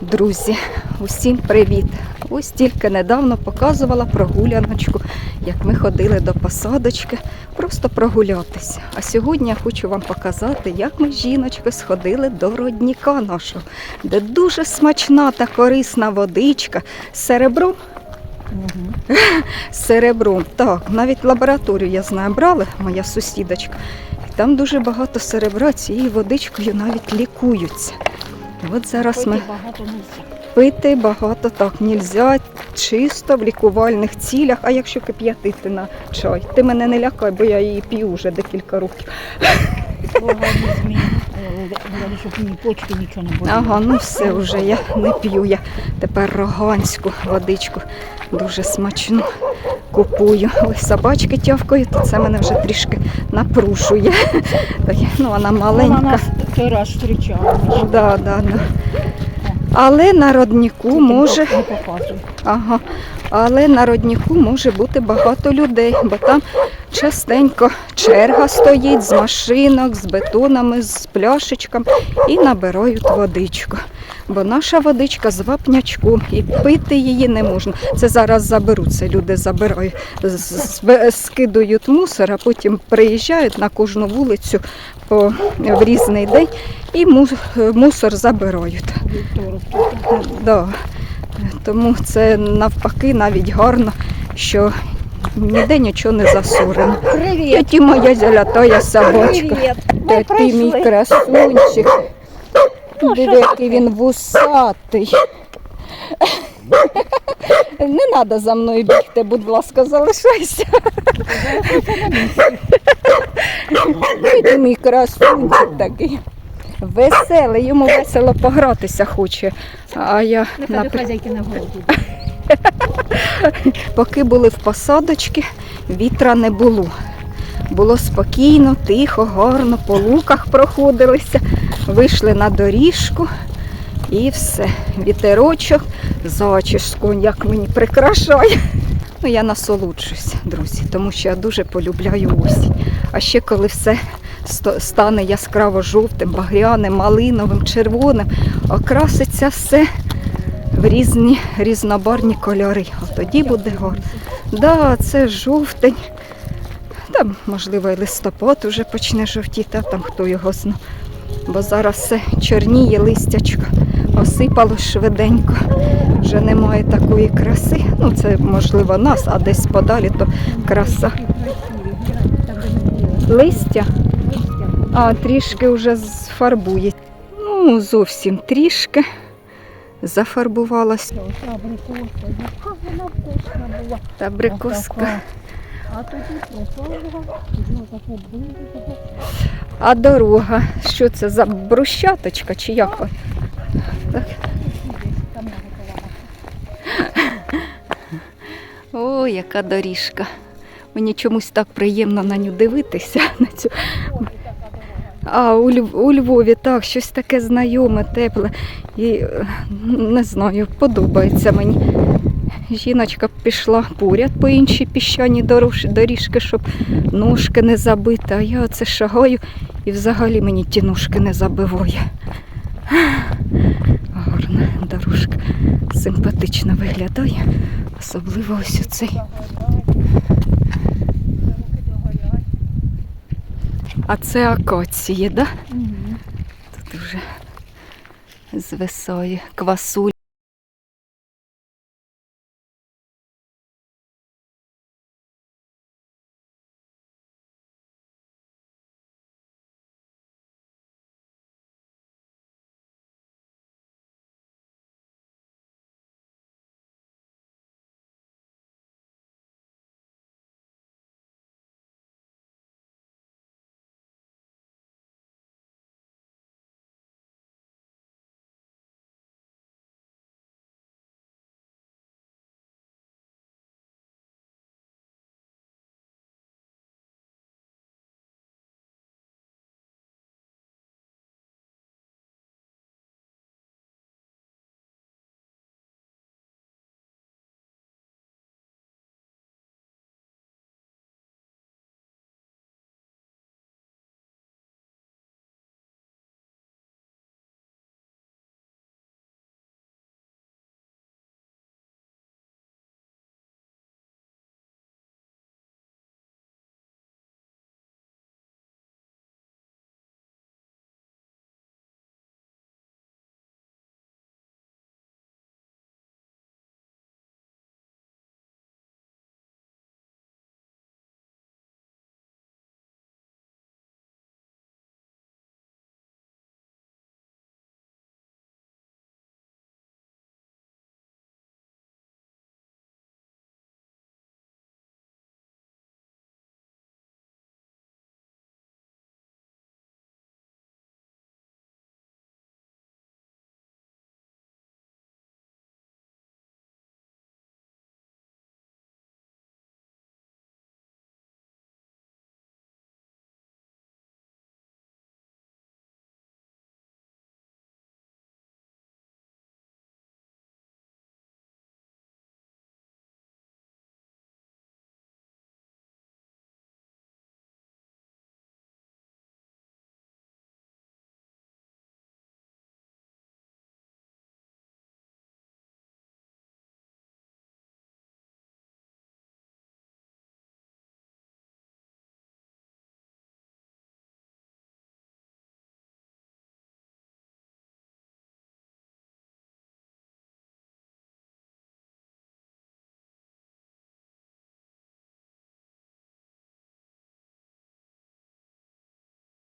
Друзі, усім привіт! Ось тільки недавно показувала прогуляночку, як ми ходили до посадочки, просто прогулятися. А сьогодні я хочу вам показати, як ми з жіночкою сходили до родніка нашого, де дуже смачна та корисна водичка з серебром. Серебром. Так, навіть лабораторію я знаю, брали, моя сусідочка. І там дуже багато серебра, цією водичкою навіть лікуються. От зараз ми багато пити багато так нельзя, чисто в лікувальних цілях. А якщо кип'ятити на чай, ти мене не лякай, бо я її п'ю вже декілька років. Почки нічого не було. Ага, ну все вже я не п'ю. Я тепер роганську водичку дуже смачну купую. Ой, собачки тявкають, то це мене вже трішки напрушує. Так, ну, вона Вона маленька. Той раз зустрічала. Да, да, да. Але на роднику може. Не показуй. Ага. Але на родніку може бути багато людей, бо там частенько черга стоїть з машинок, з бетонами, з пляшечками і набирають водичку. Бо наша водичка з вапнячком і пити її не можна. Це зараз заберуть, це люди забирають, скидують мусор, а потім приїжджають на кожну вулицю по, в різний день і мусор забирають. Да. Тому це навпаки навіть гарно, що ніде нічого не засорено. Привіт! Ти моя золотая собачка. Ти мій красунчик. Ну, Диви, який він вусатий. Не треба за мною бігти, будь ласка, залишайся. Ти мій красунчик такий. Веселий, йому весело погратися хоче. А я до хазяйки на городі. Поки були в посадочці, вітра не було. Було спокійно, тихо, гарно, по луках проходилися, вийшли на доріжку і все. Вітерочок, зачіску, як мені прикрашає. Ну, я насолоджуюсь, друзі, тому що я дуже полюбляю осінь. А ще коли все стане яскраво жовтим, багряним, малиновим, червоним, окраситься все в різні різнобарні кольори. От тоді буде гарно. Да, це жовтень. Там, можливо, і листопад уже почне жовтіти, а там хто його зна. Бо зараз все чорніє листячко, осипало швиденько. Вже немає такої краси. Ну, це можливо нас, а десь подалі то краса. Листя, а трішки вже зфарбує. Ну, зовсім трішки зафарбувалась. Яка. Та брикоска. А дорога, що це за брусчаточка чи як? Вона? О, яка доріжка. Мені чомусь так приємно на нього дивитися. На цю. А у, Льв- у Львові так, щось таке знайоме, тепле. І е, не знаю, подобається мені. Жіночка пішла поряд по іншій піщаній дорож- доріжки, щоб ножки не забити. А я оце шагаю і взагалі мені ті ножки не забиває. Гарна дорожка. Симпатично виглядає. Особливо ось оцей. А це акації, да? Мгм. Тут вже весої квасуль.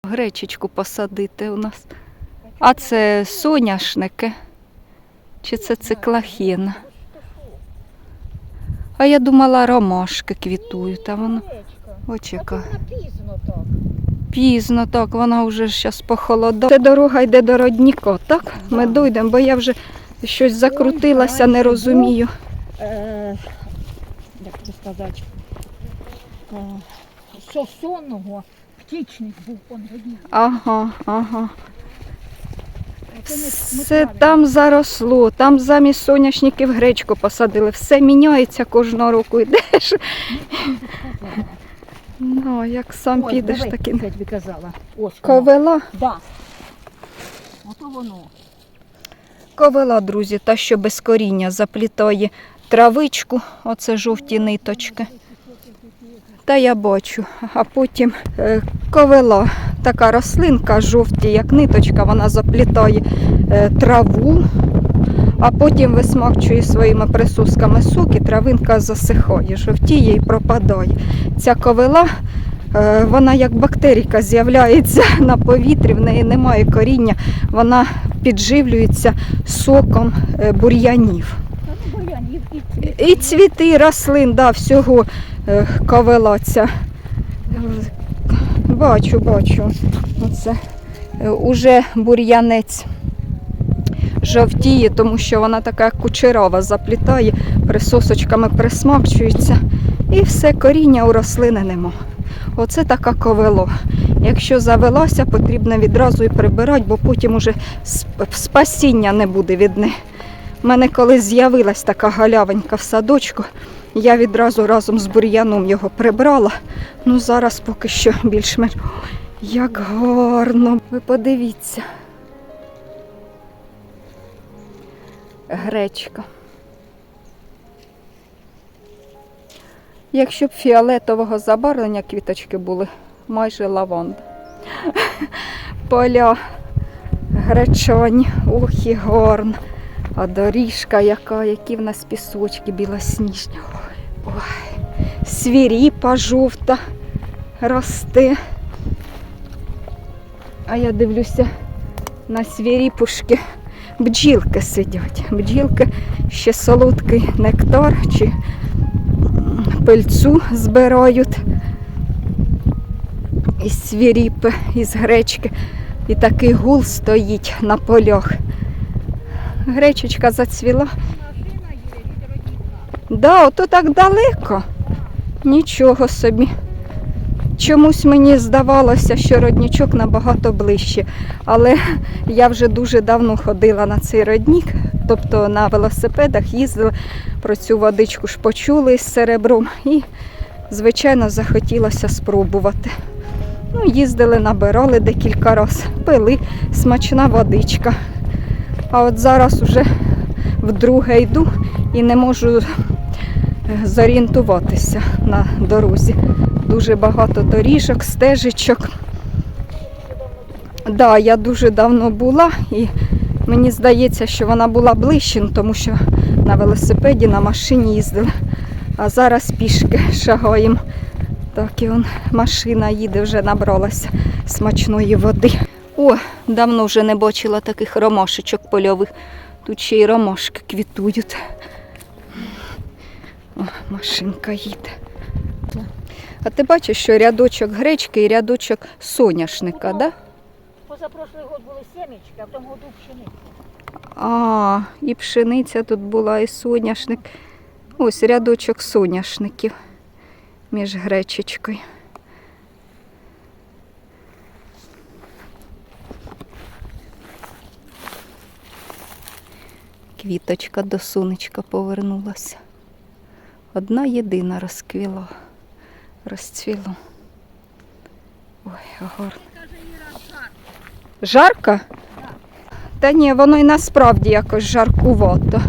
Гречечку посадити у нас. А це соняшники? Чи це циклахін? А я думала, ромашки квітують, а воно. Так. Пізно, так, вона вже зараз похолодала. Це дорога йде до родніка, так? Ми дійдемо, бо я вже щось закрутилася, не розумію. Е, як сказати? Е, сосонного птічник був он родник. Ага, ага. Все там заросло, там замість соняшників гречку посадили. Все міняється кожного року. Йдеш. Ну, як сам Ось, підеш диви, таким. Кать би казала. Ось воно. Ковила, Да. Ото воно. ковила, друзі, та що без коріння заплітає травичку, оце жовті ниточки. Та я бачу, а потім е, ковила, така рослинка жовті, як ниточка, вона заплітає е, траву, а потім висмакчує своїми присосками сок і травинка засихає, жовтіє і пропадає. Ця ковила, е, вона як бактерійка з'являється на повітрі, в неї немає коріння, вона підживлюється соком бур'янів. І цвіти, рослин, да, всього е, ковила ця. Бачу, бачу. Оце. Е, Уже бур'янець жовтіє, тому що вона така як кучерава заплітає, присосочками присмакчується. І все, коріння у рослини нема. Оце така ковило. Якщо завелася, потрібно відразу і прибирати, бо потім уже спасіння не буде від неї. У мене коли з'явилась така галявенька в садочку, я відразу разом з бур'яном його прибрала. Ну зараз поки що більш-менш. Як гарно. Ви подивіться. Гречка. Якщо б фіолетового забарвлення квіточки були, майже лаванда. Поля гречані, ох і. А доріжка яка, які в нас пісочки білосніжні. Ой, ой. Свіріпа жовта росте. А я дивлюся на свіріпушки. Бджілки сидять. Бджілки ще солодкий нектар чи пильцу збирають із свіріпи, із гречки. І такий гул стоїть на полях. Гречечка зацвіла. Да, ото так далеко. Нічого собі. Чомусь мені здавалося, що роднічок набагато ближче. Але я вже дуже давно ходила на цей роднік, тобто на велосипедах їздила, про цю водичку ж почули з серебром і, звичайно, захотілося спробувати. Ну, їздили, набирали декілька разів, пили, смачна водичка. А от зараз уже вдруге йду і не можу е, зорієнтуватися на дорозі. Дуже багато доріжок, стежечок. Да, я дуже давно була і мені здається, що вона була ближче, тому що на велосипеді, на машині їздила. А зараз пішки шагаємо. Так, і он машина їде, вже набралася смачної води. О, давно вже не бачила таких ромашечок польових. Тут ще й ромашки квітують. О, машинка їде. А ти бачиш, що рядочок гречки і рядочок соняшника, так? Да? Позапрошлий год були семечки, а в тому году пшениця. А, і пшениця тут була, і соняшник. Ось рядочок соняшників між гречечкою. Квіточка до сонечка повернулася. Одна єдина розквіла, розцвіло. Ой, гарно. Жарко? Та ні, воно і насправді якось жаркувато. Така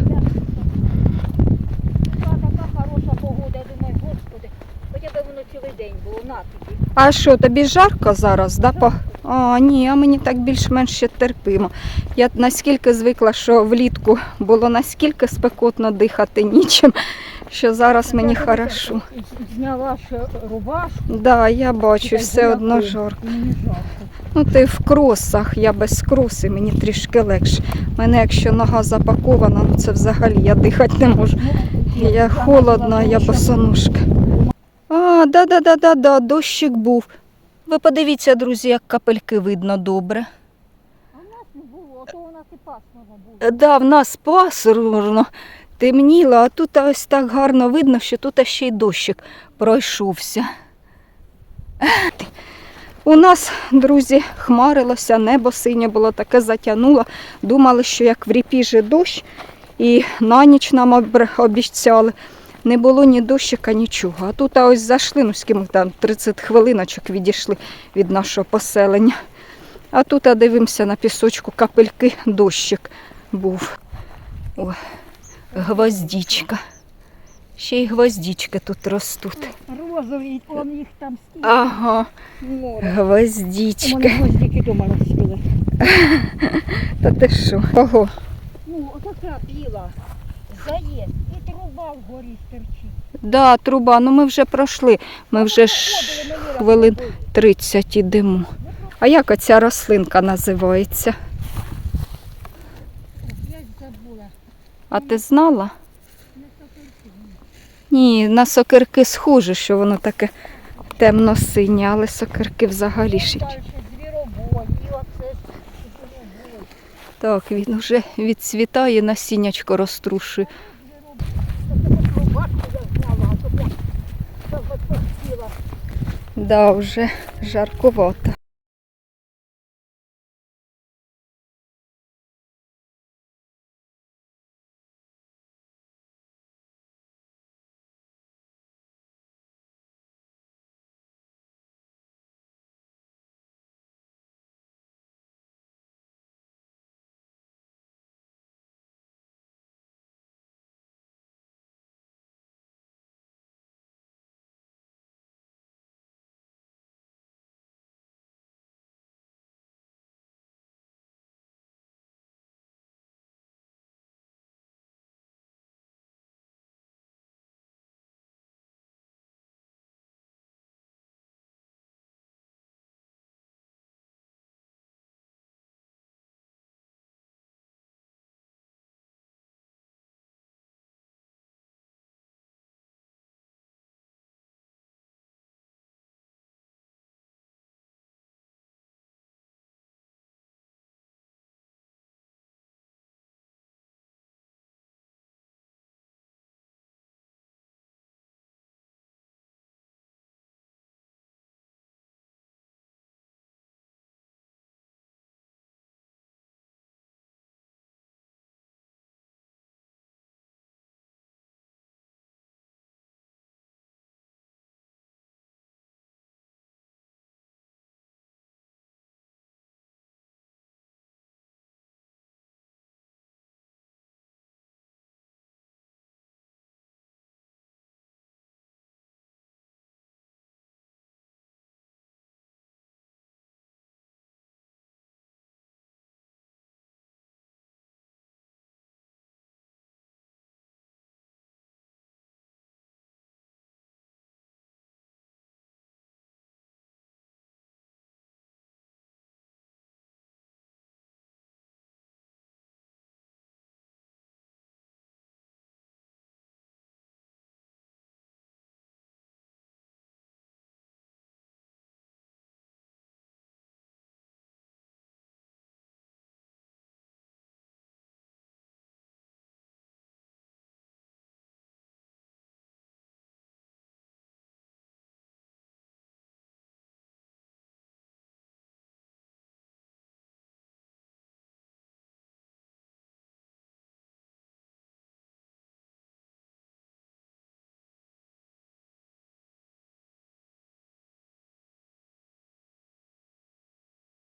хороша погода, я думаю, господи, хоча б воно цілий день було на тобі. А що, тобі жарко зараз? Да? А, ні, а мені так більш-менш ще терпимо. Я наскільки звикла, що влітку було наскільки спекотно дихати нічим, що зараз мені Я хорошо. Зняла ще рубашку. Да, я бачу, так все одно жарко. Ну ти в кросах, я без кроси, мені трішки легше. Мене якщо нога запакована, ну це взагалі я дихати не можу. Ну, Я холодна, я босоножка. А, да-да-да-да-да, дощик був. Ви подивіться, друзі, як капельки видно добре. А в нас не було, то у нас і пасмурно було. Е, Да, в нас пасмурно, темніло, а тут ось так гарно видно, що тут ще й дощик пройшовся. У нас, друзі, хмарилося, небо синє було таке затягнуло. Думали, що як в ріпіжі дощ, і на ніч нам обіцяли. Не було ні дощика, нічого. А тут а ось зайшли, ну скільки ми там 30 хвилиночок відійшли від нашого поселення. А тут а дивимося на пісочку, капельки дощик був. О, гвоздічка. Ще й гвоздічки тут ростуть. Розові, он їх там стільки. Ага, гвоздічки. гвоздики вдома розкрили. Та ти що? Ого. Ну, отака біла. Заєць. Труба вгорі стерчить. Да, труба, ну ми вже пройшли. Ми вже ж хвилин робили. 30 ідемо. А як оця рослинка називається? Я ж забула. А ти знала? Не сокирки. Ні, на сокирки схоже, що воно таке темно-синє, але сокирки взагалі ще. Далі звіробой, і оце ж звіробой. Так, він вже відцвітає, насіннячко розтрушує. Да, вже жаркувато.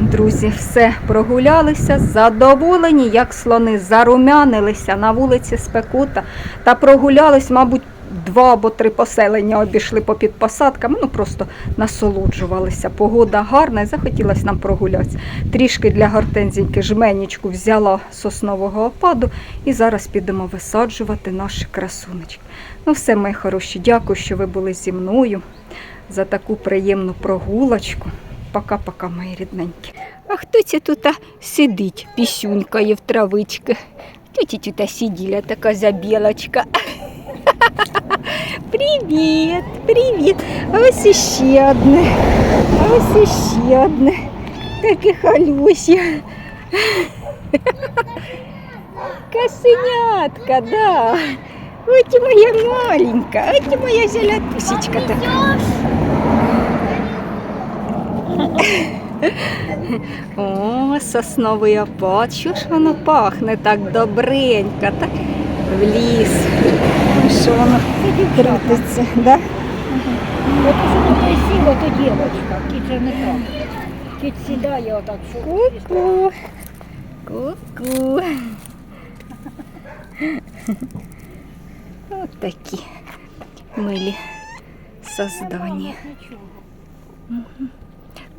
друзі, все прогулялися, задоволені, як слони, зарумянилися на вулиці Спекута та прогулялись, мабуть, два або три поселення обійшли попід посадками. Ну просто насолоджувалися. Погода гарна і захотілося нам прогулятися. Трішки для гортензійки жменічку взяла соснового опаду і зараз підемо висаджувати наші красунечки. Ну все, мої хороші, дякую, що ви були зі мною за таку приємну прогулочку. Пока-пока, мої рідненькі. А хто це тут а, сидить, пісюнькає в травички? Тетя тут сиділа така забілочка. Привіт, привіт. А ось іще одне. А ось іще одне. Таке халюся. Косенятка, да. Ось моя маленька, ось моя золотусечка така. О, сосновий опад. Що ж воно пахне так добренько, так в ліс. Ну, Що воно крутиться, да? От що тут красиво, то дівчинка, кіт же не так. Кіт сідає отак, що Ку-ку. Ку-ку. От такі милі создання.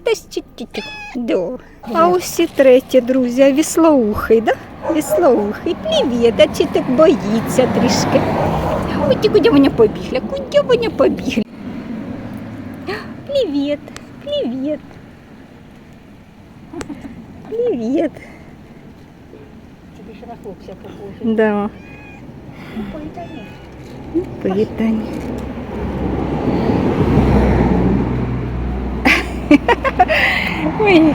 Десь чуть-чуть. Да. А ось і третє, друзі, а віслоухий, да? Віслоухий. Привіт, а чи так боїться трішки? Ой, ті, куди вони побігли? Куди вони побігли? Привіт, привіт. Привіт. Це більше на хлопця похоже. Да, Ну, поїдання. повітання. Ой, Ui,